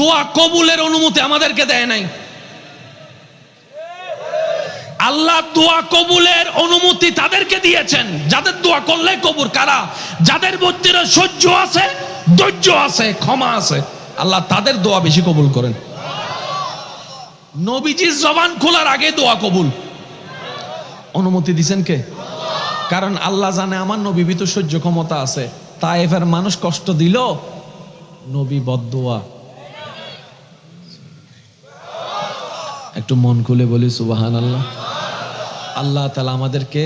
দোয়া কবুলের অনুমতি আমাদেরকে দেয় নাই। আল্লাহ দোয়া কবুলের অনুমতি তাদেরকে দিয়েছেন। যাদের দোয়া করলে কবুর কারা? যাদের মধ্যে সহ্য আছে, ধৈর্য আছে, ক্ষমা আছে, আল্লাহ তাদের দোয়া বেশি কবুল করেন। নবীজির জবান খোলার আগে দোয়া কবুল। অনুমতি দিছেন কে? কারণ আল্লাহ জানে আমার নবী তো সহ্য ক্ষমতা আছে। তাই এবার মানুষ কষ্ট দিল, নবী বদোয়া একটু মন খুলে বলি সুবাহান আল্লাহ আল্লাহ তালা আমাদেরকে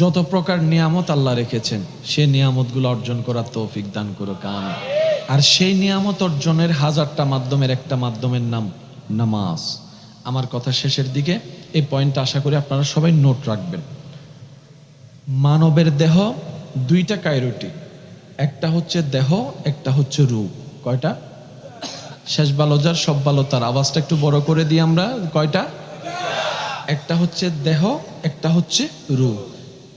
যত প্রকার নিয়ামত আল্লাহ রেখেছেন, সেই নিয়ামতগুলো অর্জন করার তৌফিক দান করো কান আর সেই নিয়ামত অর্জনের হাজারটা মাধ্যমের একটা মাধ্যমের নাম নামাজ। আমার কথা শেষের দিকে এই পয়েন্টটা আশা করি আপনারা সবাই নোট রাখবেন। মানবের দেহ দুইটা কায়রোটি, একটা হচ্ছে দেহ, একটা হচ্ছে রূপ। কয়টা? শেষ ভালো যার, সব ভালো তার। আওয়াজটা একটু বড় করে দিই আমরা, কয়টা? একটা হচ্ছে দেহ, একটা হচ্ছে রূপ।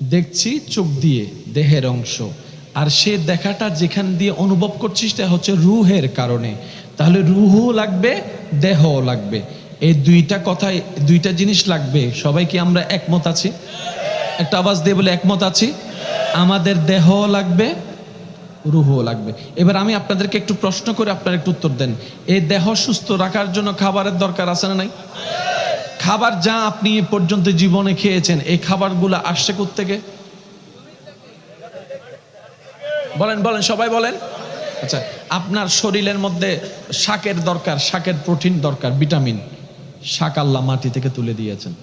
দেখছি চোখ দিয়ে দেহের অংশ। আর সে দেখাটা যেখান দিয়ে অনুভব করছিস তা হচ্ছে রুহের কারণে। তাহলে রুহও লাগবে, দেহও লাগবে। এই দুইটা কথায়, দুইটা জিনিস লাগবে। সবাই কি আমরা একমত আছি? একটা আওয়াজ দিয়ে বলে একমত আছি? আমাদের দেহ লাগবে রুহও লাগবে। এবার আমি আপনাদেরকে একটু প্রশ্ন করে আপনারা একটু উত্তর দেন। এই দেহ সুস্থ রাখার জন্য খাবারের দরকার আছে না নাই? খাবার যা আপনি এ পর্যন্ত জীবনে খেয়েছেন, এই খাবারগুলো আসছে থেকে বলেন বলেন, সবাই বলেন। আচ্ছা আপনার শরীরের মধ্যে শাকের দরকার, শাকের প্রোটিন দরকার, ভিটামিন। শাক আল্লাহ মাটি থেকে তুলে দিয়েছেন।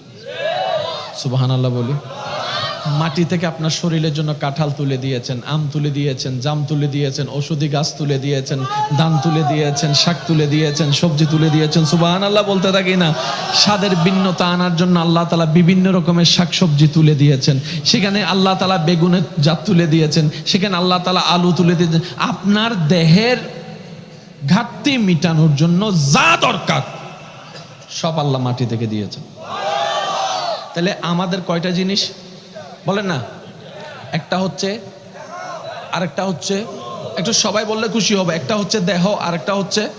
সুবাহান আল্লাহ বলি। মাটি থেকে আপনার শরীরের জন্য কাঁঠাল তুলে দিয়েছেন, আম তুলে দিয়েছেন, জাম তুলে দিয়েছেন ওষুধি গাছ তুলে দিয়েছেন, ধান তুলে দিয়েছেন, শাক তুলে দিয়েছেন, সবজি তুলে দিয়েছেন। সুবাহান আল্লাহ বলতে থাকি না, স্বাদের ভিন্নতা আনার জন্য আল্লাহ তালা বিভিন্ন রকমের শাক সবজি তুলে দিয়েছেন। সেখানে আল্লাহ তালা বেগুনের জাত তুলে দিয়েছেন, সেখানে আল্লাহ তালা আলু তুলে দিয়েছেন। আপনার দেহের ঘাটতি মিটানোর জন্য যা দরকার, সব আল্লাহ মাটি থেকে দিয়েছেন। তাহলে আমাদের কয়টা জিনিস? বলেন না। একটা হচ্ছে, আরেকটা হচ্ছে, একটু সবাই বললে খুশি হবে। একটা হচ্ছে দেহ, আরেকটা হচ্ছে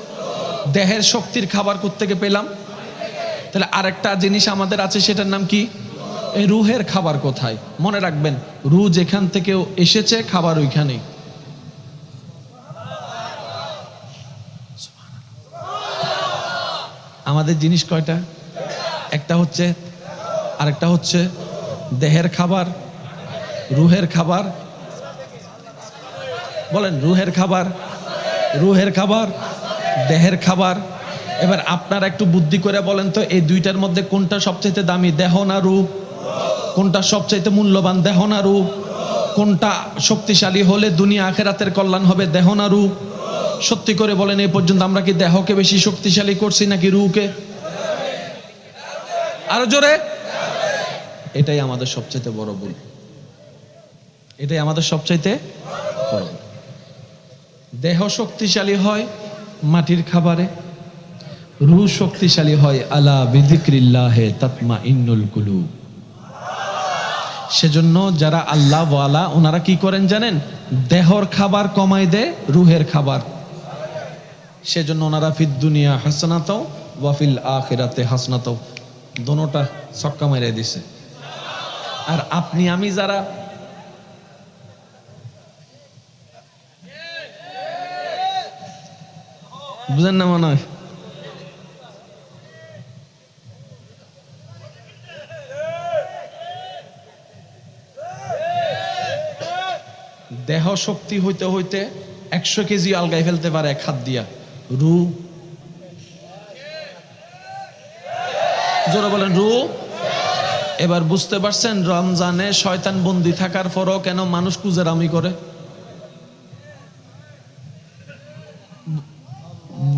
দেহের শক্তির খাবার থেকে পেলাম। তাহলে আরেকটা জিনিস আমাদের আছে, সেটার নাম কি? এই রুহের খাবার কোথায়? মনে রাখবেন, রু যেখান থেকে এসেছে, খাবার ওইখানেই। আমাদের জিনিস কয়টা? একটা হচ্ছে, আরেকটা হচ্ছে দেহের খাবার, রুহের খাবার, বলেন রুহের খাবার রুহের খাবার, দেহের খাবার। এবার আপনারা একটু বুদ্ধি করে বলেন তো, এই দুইটার মধ্যে কোনটা সবচাইতে দামি, দেহ না রূপ? কোনটা সবচাইতে মূল্যবান, দেহ না রূপ? কোনটা শক্তিশালী হলে দুনিয়া আখেরাতের কল্যাণ হবে, দেহ না রূপ? সত্যি করে বলেন, এই পর্যন্ত আমরা কি দেহকে বেশি শক্তিশালী করছি নাকি রুকে আরও জোরে। এটাই আমাদের সবচাইতে বড় ভুল। এটাই আমাদের সবচাইতে দেহ শক্তিশালী হয় মাটির খাবারে রু শক্তিশালী হয় আলা বিদিক্রিল্লাহে তাতমা ইন্নুল কুলু সেজন্য যারা আল্লাহ ওয়ালা, ওনারা কি করেন জানেন? দেহর খাবার কমাই দেয়, রুহের খাবার। সেজন্য ওনারা ফিদ দুনিয়া হাসনাতাও ওয়াফিল আখিরাতে হাসনাতাও, দোনোটা ছক্কা মেরে দিছে। আর আপনি, আমি যারা বুঝেন না মনে হয় দেহ শক্তি হইতে হইতে একশো কেজি আলগাই ফেলতে পারে এক হাত দিয়া। রু। জোরে বলেন, রু। এবার বুঝতে পারছেন, রমজানে শয়তান বন্দি থাকার পরও কেন মানুষ কুজেরামি করে?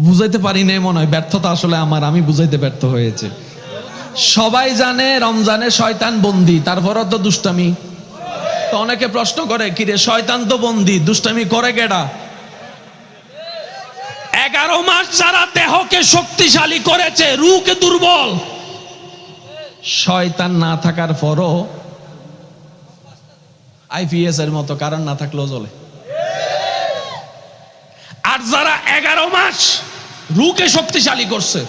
বুঝাইতে পারি নাই মনে হয়, ব্যর্থতা আসলে আমার, আমি বুঝাইতে ব্যর্থ হয়েছে। সবাই জানে রমজানে শয়তান বন্দি, তারপরও তো দুষ্টামি। তো অনেকে প্রশ্ন করে, কিরে, শয়তান তো বন্দি, দুষ্টামি করে কেডা? এগারো মাস যারা দেহকে শক্তিশালী করেছে রুকে দুর্বল। শয়তান না থাকার পরও আইপিএস এর মতো কারণ না থাকলেও চলে। আর যারা এগারো মাস রুকে শক্তিশালী করছে,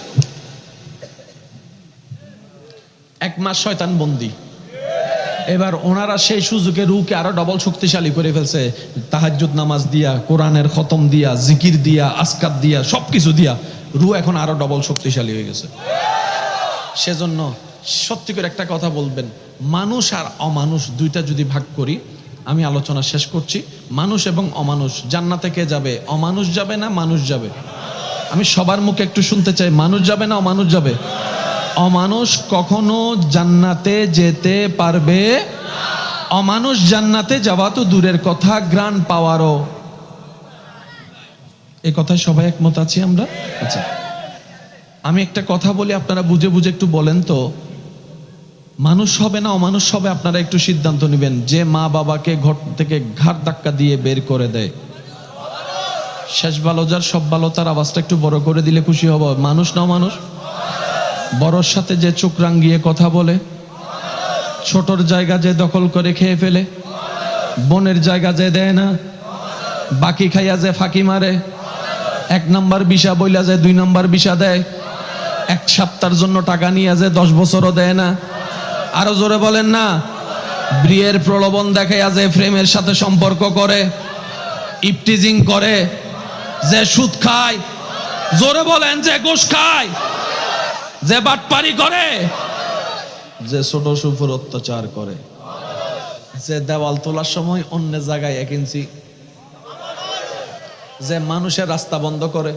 এক মাস শয়তান বন্দি। এবার ওনারা সেই সুযোগে রুকে আরও ডবল শক্তিশালী করে ফেলছে। তাহাজ্জুদ নামাজ দিয়া, কোরআনের খতম দিয়া, জিকির দিয়া আসকাত দিয়া, সবকিছু দিয়া রু এখন আরও ডবল শক্তিশালী হয়ে গেছে। সেজন্য সত্যি করে একটা কথা বলবেন, মানুষ আর অমানুষ দুইটা যদি ভাগ করি, আমি আলোচনা শেষ করছি, মানুষ এবং অমানুষ, জান্নাতে কে যাবে? অমানুষ যাবে না মানুষ যাবে? আমি সবার মুখে একটু শুনতে চাই, মানুষ যাবে না অমানুষ যাবে? অমানুষ কখনো জান্নাতে যেতে পারবে? অমানুষ জান্নাতে যাওয়া তো দূরের কথা গ্রান পাওয়ারও। এই কথায় সবাই একমত আছি আমরা? আচ্ছা। আমি একটা কথা বলি, আপনারা বুঝে বুঝে একটু বলেন তো। মানুষ হবে না, অমানুষ হবে, আপনারা একটু সিদ্ধান্ত নেবেন। যে মা বাবাকে ঘর থেকে ঘাট ধাক্কা দিয়ে বের করে দেয়। শেষ ভালো যার, সব ভালো, তার আওয়াজটা একটু বড় করে দিলে খুশি হব। মানুষ না মানুষ বড়র সাথে যে চোখ রাঙ্গিয়ে কথা বলে, ছোটর জায়গা যে দখল করে খেয়ে ফেলে, বনের জায়গা যে দেয় না, বাকি খাইয়া যে ফাঁকি মারে, এক নাম্বার বিষা বইলা যে দুই নাম্বার বিষা দেয়, এক সপ্তাহের জন্য টাকা নিয়ে যে দশ বছরও দেয় না আরও জোরে বলেন না। বিয়ের প্রলোভন দেখাইয়া যে ফ্রেমের সাথে সম্পর্ক করে, ইপটিজিং করে, যে সুদ খায়, জোরে বলেন যে ঘুষ খায়, যে বাটপারি করে, যে ছোট সুপুর অত্যাচার করে, যে দেওয়াল তোলার সময় অন্য জায়গায় এক ইঞ্চি, যে মানুষের রাস্তা বন্ধ করে